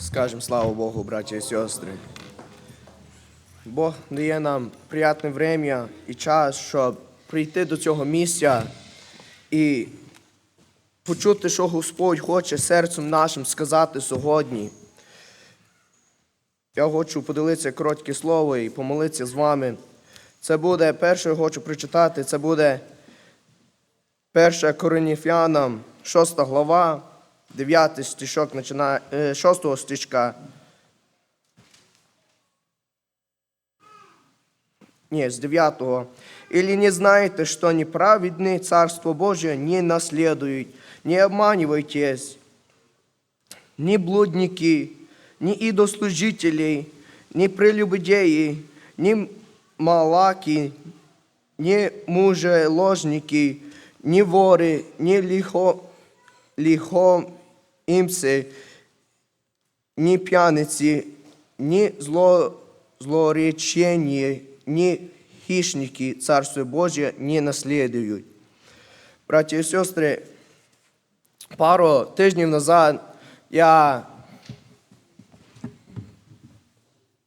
Скажемо слава Богу, браті і сестри. Бог дає нам приятне время і час, щоб прийти до цього місця і почути, що Господь хоче серцем нашим сказати сьогодні. Я хочу поділитися коротке слово і помолитися з вами. Це буде перше, я хочу прочитати, це буде 1 Коринфянам, 6 глава, 9 стишок, починає, е, 6 стишка. Не, с 9. «Или не знаете, что неправедные Царство Божие не наследуют? Не обманывайтесь, ни блудники, ни идослужители, ни прелюбодеи, ни малаки, ни мужеложники, ни воры, ни лихо, лихоимцы, ни пьяницы, ни зло, злоречение, ни хищники Царство Божие не наследуют. Браті і сестри, пару тижнів назад я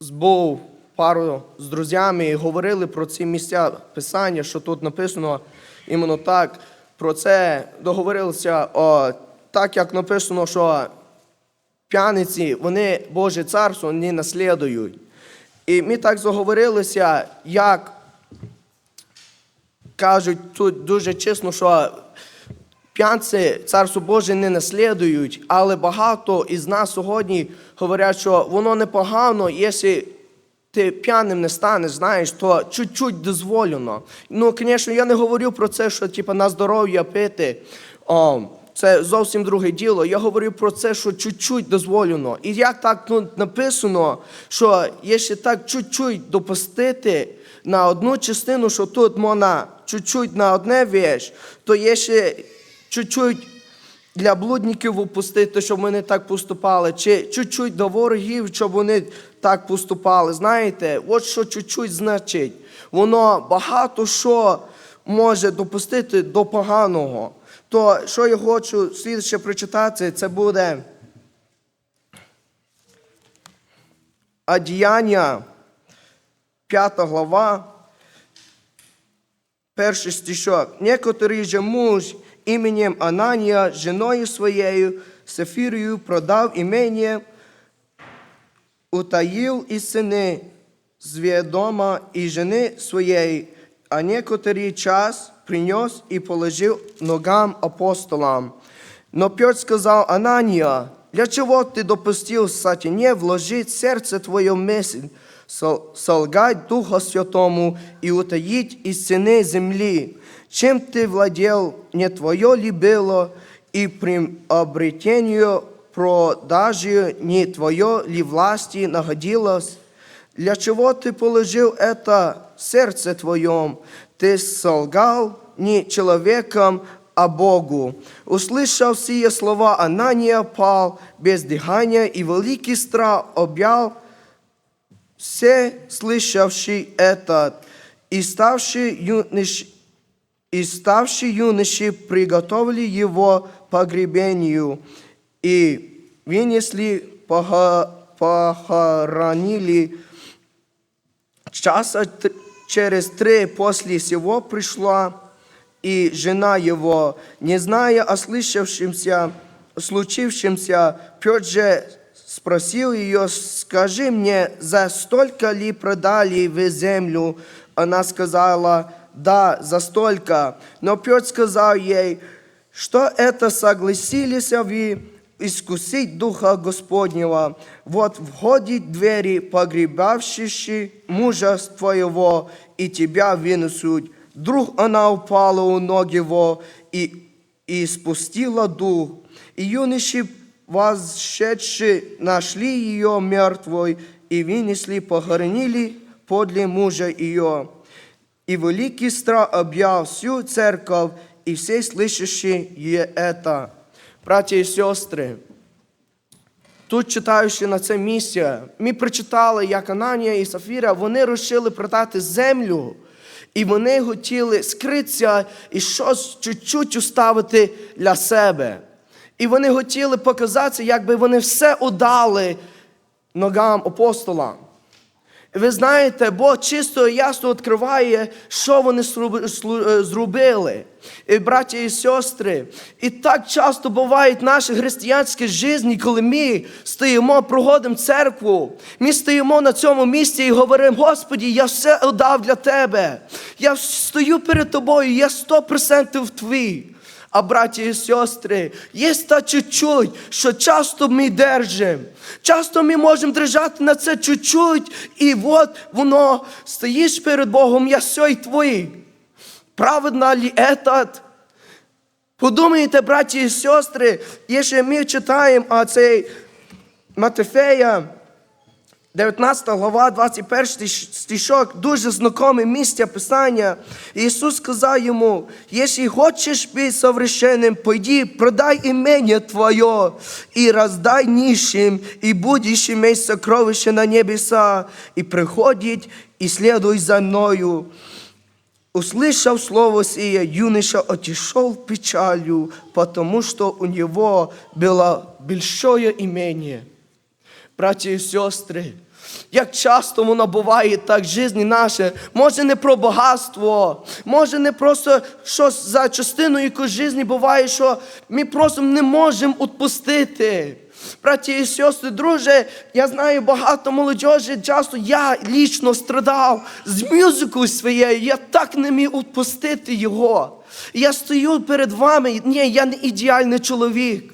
був пару з друзями і говорили про ці місця писання, що тут написано іменно так. Про це договорилися, о, так як написано, що п'яниці, вони Боже царство не наслідують. І ми так заговорилися, як кажуть тут дуже чесно, що п'янці царство Боже не наслідують, але багато із нас сьогодні говорять, що воно непогано, якщо ти п'яним не станеш, знаєш, то чуть-чуть дозволено. Ну, звісно, я не говорю про це, що типу, на здоров'я пити. О, це зовсім друге діло. Я говорю про це, що чуть-чуть дозволено. І як так тут написано, що якщо так чуть-чуть допустити на одну частину, що тут можна чуть-чуть на одне віч, то є ще чуть-чуть для блудників опустити, щоб вони так поступали, чи чуть-чуть до ворогів, щоб вони так поступали. Знаєте, от що чуть-чуть значить. Воно багато що може допустити до поганого. То, що я хочу слідче прочитати, це буде Одіяння, 5 глава, перший стишок. Некоторий же муж іменем Ананія, женою своєю, Сефірою продав імення, утаїв із сини з відома і жени своєї, а некоторий час принес і положив ногам апостолам. Но Петр сказал Анания, для чего ты допустил сатане вложить в сердце твое мысль, сол- солгать Духа Святому и утаить из цены земли? Чем ты владел, не твое ли было, и при обретению продажи не твое ли власти находилось? Для чего ты положил это в сердце твоем? Ты солгал не человеком, а Богу. Услышав сие слова, Анания пал без дыхания, и великий страх объял все слышавший этот, и ставший юнош, и ставший юноши приготовили его погребению, и вынесли, похоронили. Часа через три после сего пришла и жена его, не зная о слышавшемся, случившемся, Петр же спросил ее, скажи мне, за столько ли продали вы землю? Она сказала, да, за столько. Но Петр сказал ей, что это согласились вы искусить Духа Господнего. Вот входит двери, погребавшие мужа твоего, и тебя вынесут. Вдруг она упала у ног его и, и спустила дух. И юноши, возшедшие, нашли ее мертвой и вынесли, похоронили подле мужа ее. И великий страх объял всю церковь, и все слышащие это. Браті і сестри, тут читаючи на це місце, ми прочитали, як Ананія і Сафіра, вони рішили продати землю, і вони хотіли скритися і щось чуть-чуть уставити для себе. І вони хотіли показатися, якби вони все удали ногам апостола. Ви знаєте, Бог чисто і ясно відкриває, що вони е, зробили. І браття і сестри, і так часто буває в нашій християнській житті, коли ми стоїмо, проходимо церкву, ми стоїмо на цьому місці і говоримо, Господі, я все отдав для Тебе. Я стою перед тобою, я сто процентів твій. А браті і сестри, є та чуть-чуть, що часто ми держимо. Часто ми можемо держати на це чуть-чуть, і от воно стоїш перед Богом, я все твій. Праведно ли этот? Подумайте, браті і сестри, якщо ми читаємо а цей Матефея, 19 глава, 21 стишок, дуже знакоме місце Писання. Ісус сказав йому, якщо хочеш бути совершенним, пойди, продай імення Твоє і роздай нищим, і будеш иметь сокровище на небеса, і приходить, і следуй за мною. Услышав слово сие, юноша отошел печалью, потому что у него было большое имение. Браті і сестри, як часто воно буває так житті наше, може не про багатство, може не просто щось за частину якоїсь житті буває, що ми просто не можемо відпустити. Браті і сестри, друже, я знаю багато молодежі, часто я лічно страдав з музикою своєю, я так не міг відпустити його. Я стою перед вами, ні, я не ідеальний чоловік.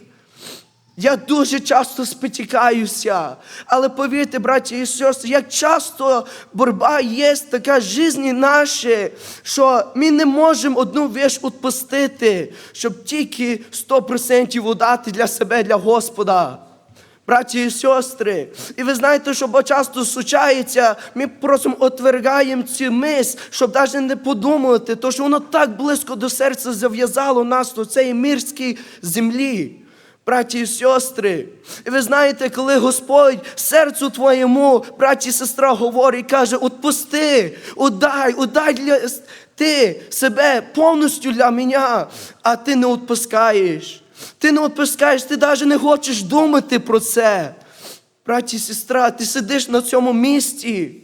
Я дуже часто спотикаюся, але повірте, браті і сестри, як часто боротьба є така в житті нашій, що ми не можемо одну віч відпустити, щоб тільки 100% удати для себе, для Господа. Браті і сестри, і ви знаєте, що бо часто случається, ми просто отвергаємо цю мисль, щоб навіть не подумати, то що воно так близько до серця зав'язало нас до цієї мирській землі. Браті і сестри, і ви знаєте, коли Господь серцю твоєму, браті і сестра, говорить, каже: отпусти, отдай, отдай для ти себе повністю для мене, а ти не відпускаєш. Ти не відпускаєш, ти навіть не хочеш думати про це. Браті і сестра, ти сидиш на цьому місці.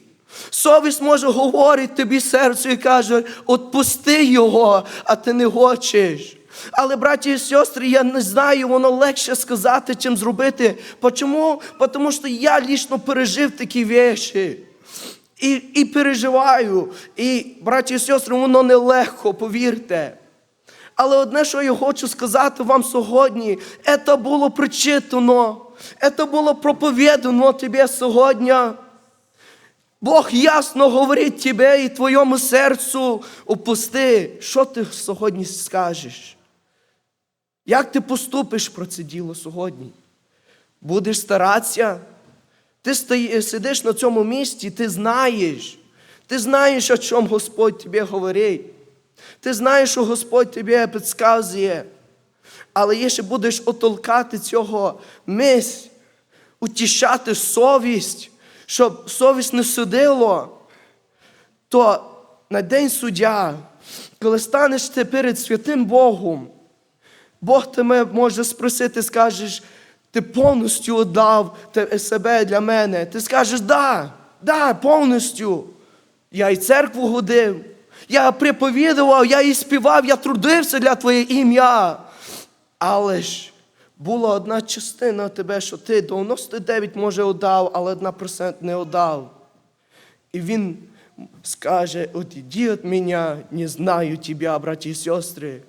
Совість може говорити тобі серцю і каже, отпусти його, а ти не хочеш. Але, браті і сестри, я не знаю, воно легше сказати, чим зробити. Чому? Тому що я лічно пережив такі речі. І, і переживаю. І, браті і сестри, воно нелегко, повірте. Але одне, що я хочу сказати вам сьогодні, це було прочитано, це було проповідано тобі сьогодні. Бог ясно говорить тебе і твоєму серцю, опусти, що ти сьогодні скажеш? Як ти поступиш про це діло сьогодні? Будеш старатися? Ти сидиш на цьому місці, ти знаєш, ти знаєш, о чому Господь тобі говорить. Ти знаєш, що Господь тобі підказує. Але якщо будеш отолкати цього мисль, утішати совість, щоб совість не судило, то на день суддя, коли станеш ти перед святим Богом, Бог тебе може спросити, скажеш, ти повністю віддав себе для мене. Ти скажеш, да, да, повністю. Я і церкву ходив, я приповідував, я і співав, я трудився для Твоє ім'я. Але ж була одна частина тебе, що ти 99 може віддав, але 1% не віддав. І він скаже, отійди від мене, не знаю тебе, браті і сестри.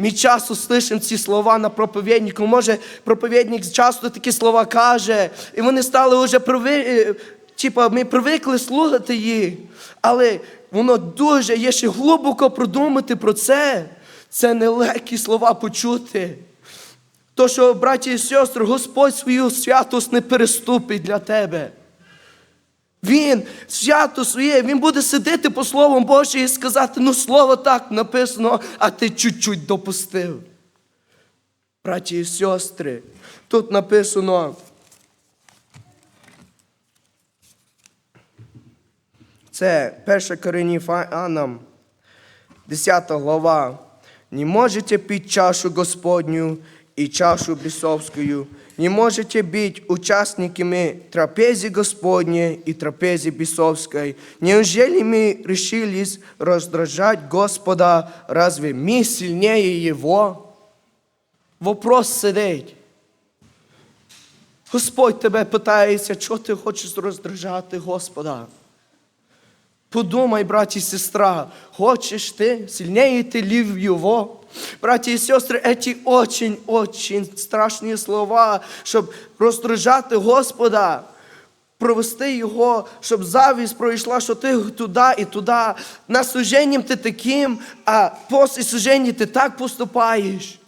Ми часто слышимо ці слова на проповіднику. Може, проповідник часто такі слова каже, і вони стали вже приви... е, типа, ми привикли слухати їх. Але воно дуже, якщо глибоко продумати про це, це нелегкі слова почути. То, що, браті і сестри, Господь свою святость не переступить для тебе. Він свято своє, він буде сидіти по Слову Боже і сказати, ну слово так написано, а ти чуть-чуть допустив. Браті і сестри, тут написано. Це 1 Коринфянам, 10 глава. Не можете пить чашу Господню и чашу бесовскую, не можете быть участниками трапези Господней и трапези бесовской. Неужели мы решились раздражать Господа? Разве мы сильнее Его? Вопрос сидить. Господь тебе питається, що ти хочеш роздражати Господа. Подумай, братья и сестра, хочешь ты, сильнее ты ли в его? Братья и сестры, эти очень-очень страшні слова, щоб роздражати Господа, провести Його, щоб завість пройшла, що ти туди і туди. На служенням ти таким, а після служення ти так поступаєш.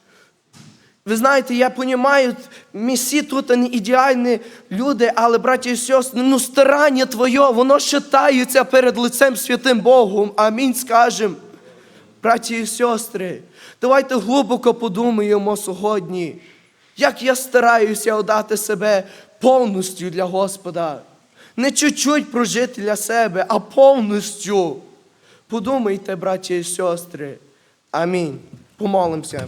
Ви знаєте, я розумію, ми всі тут не ідеальні люди, але, браті і сестри, ну старання Твоє, воно считається перед лицем святим Богом. Амінь скажем. Браті і сестри, давайте глибоко подумаємо сьогодні, як я стараюся отдати себе повністю для Господа. Не чуть-чуть прожити для себе, а повністю. Подумайте, браті і сестри. Амінь. Помолимося.